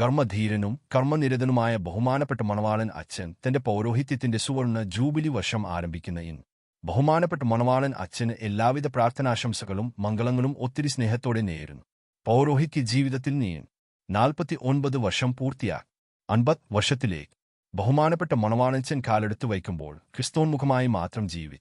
കർമ്മധീരനും കർമ്മനിരതനുമായ ബഹുമാനപ്പെട്ട മണവാളൻ അച്ഛൻ തന്റെ പൗരോഹിത്യത്തിന്റെ സുവർണ ജൂബിലി വർഷം ആരംഭിക്കുന്ന ഇൻ. ബഹുമാനപ്പെട്ട മണവാളൻ അച്ഛന് എല്ലാവിധ പ്രാർത്ഥനാശംസകളും മംഗളങ്ങളും ഒത്തിരി സ്നേഹത്തോടെ നേരുന്നു. പൗരോഹിത്യ ജീവിതത്തിൽ നീൻ നാൽപ്പത്തി ഒൻപത് വർഷം പൂർത്തിയാക്കി. അൻപത് വർഷത്തിലേക്ക്. ബഹുമാനപ്പെട്ട മണവാളച്ചൻ കാലെടുത്തു വയ്ക്കുമ്പോൾ ക്രിസ്തോന്മുഖമായി മാത്രം ജീവി.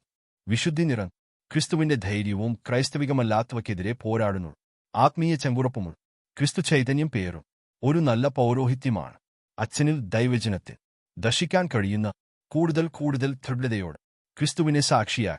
വിശുദ്ധി നിറം ക്രിസ്തുവിന്റെ ധൈര്യവും ക്രൈസ്തവികമല്ലാത്തവയ്ക്കെതിരെ പോരാടുന്നു. ആത്മീയ ചെങ്കുറപ്പുമുൾ ക്രിസ്തു ചൈതന്യം പേറും. ഒരു നല്ല പൗരോഹിത്യമാണ്. അച്ഛനിൽ ദൈവജനത്തിൽ ദർശിക്കാൻ കഴിയുന്ന കൂടുതൽ കൂടുതൽ ദൃഢതയോട് ക്രിസ്തുവിനെ സാക്ഷിയാ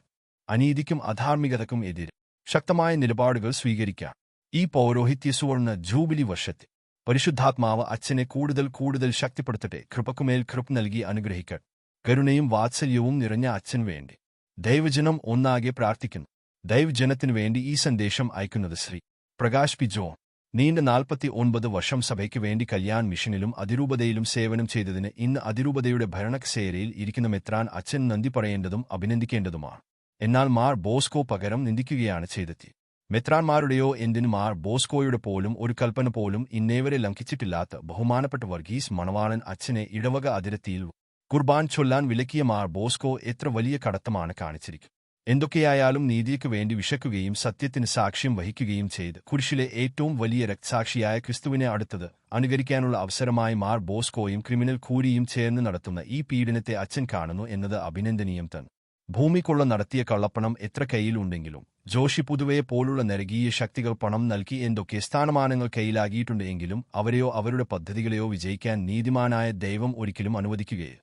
അനീതിക്കും അധാർമികതക്കും എതിരെ ശക്തമായ നിലപാടുകൾ സ്വീകരിക്കാം ഈ പൗരോഹിത്യ സുവർണ ജൂബിലി വർഷത്തിൽ പരിശുദ്ധാത്മാവ് അച്ഛനെ കൂടുതൽ കൂടുതൽ ശക്തിപ്പെടുത്തട്ടെ കൃപക്കുമേൽ കൃപ നൽകി അനുഗ്രഹിക്കട്ടെ. കരുണയും വാത്സല്യവും നിറഞ്ഞ അച്ഛൻ വേണ്ടി ദൈവജനം ഒന്നാകെ പ്രാർത്ഥിക്കുന്നു. ദൈവജനത്തിനു വേണ്ടി ഈ സന്ദേശം അയക്കുന്നത് ശ്രീ പ്രകാശ് പി ജോൺ നീണ്ട നാൽപ്പത്തി ഒൻപത് വർഷം സഭയ്ക്ക് വേണ്ടി കല്യാൺ മിഷനിലും അതിരൂപതയിലും സേവനം ചെയ്തതിന് ഇന്ന് അതിരൂപതയുടെ ഭരണകസേരയിൽ ഇരിക്കുന്ന മെത്രാൻ അച്ഛൻ നന്ദി പറയേണ്ടതും അഭിനന്ദിക്കേണ്ടതുമാണ്. എന്നാൽ മാർ ബോസ്കോ പകരം നിന്ദിക്കുകയാണ് ചെയ്തെത്തി. മെത്രാന്മാരുടെയോ എന്തിനു മാർ ബോസ്കോയുടെ പോലും ഒരു കൽപ്പന പോലും ഇന്നേവരെ ലംഘിച്ചിട്ടില്ലാത്ത ബഹുമാനപ്പെട്ട വർഗീസ് മണവാളൻ അച്ഛനെ ഇടവക അതിരത്തിയിൽ കുർബാൻ ചൊല്ലാൻ വിലക്കിയ മാർ ബോസ്കോ എത്ര വലിയ കടത്തമാണ് കാണിച്ചിരിക്കും എന്തൊക്കെയായാലും നീതിക്ക് വേണ്ടി വിശക്കുകയും സത്യത്തിന് സാക്ഷ്യം വഹിക്കുകയും ചെയ്ത് കുരിശിലെ ഏറ്റവും വലിയ രക്തസാക്ഷിയായ ക്രിസ്തുവിനെ അടുത്തത് അനുകരിക്കാനുള്ള അവസരമായി മാർ ബോസ്കോയും ക്രിമിനൽ കൂരിയും ചേർന്ന് നടത്തുന്ന ഈ പീഡനത്തെ അച്ഛൻ കാണുന്നു എന്നത് അഭിനന്ദനീയം തന്നെ ഭൂമിക്കുള്ള നടത്തിയ കള്ളപ്പണം എത്ര കയ്യിലുണ്ടെങ്കിലും ജോഷി പുതുവയെ പോലുള്ള നരകീയ ശക്തികൾ പണം നൽകി എന്തൊക്കെ സ്ഥാനമാനങ്ങൾ കൈയിലാകിയിട്ടുണ്ടെങ്കിലും അവരെയോ അവരുടെ പദ്ധതികളെയോ വിജയിക്കാൻ നീതിമാനായ ദൈവം ഒരിക്കലും അനുവദിക്കുകയില്ല.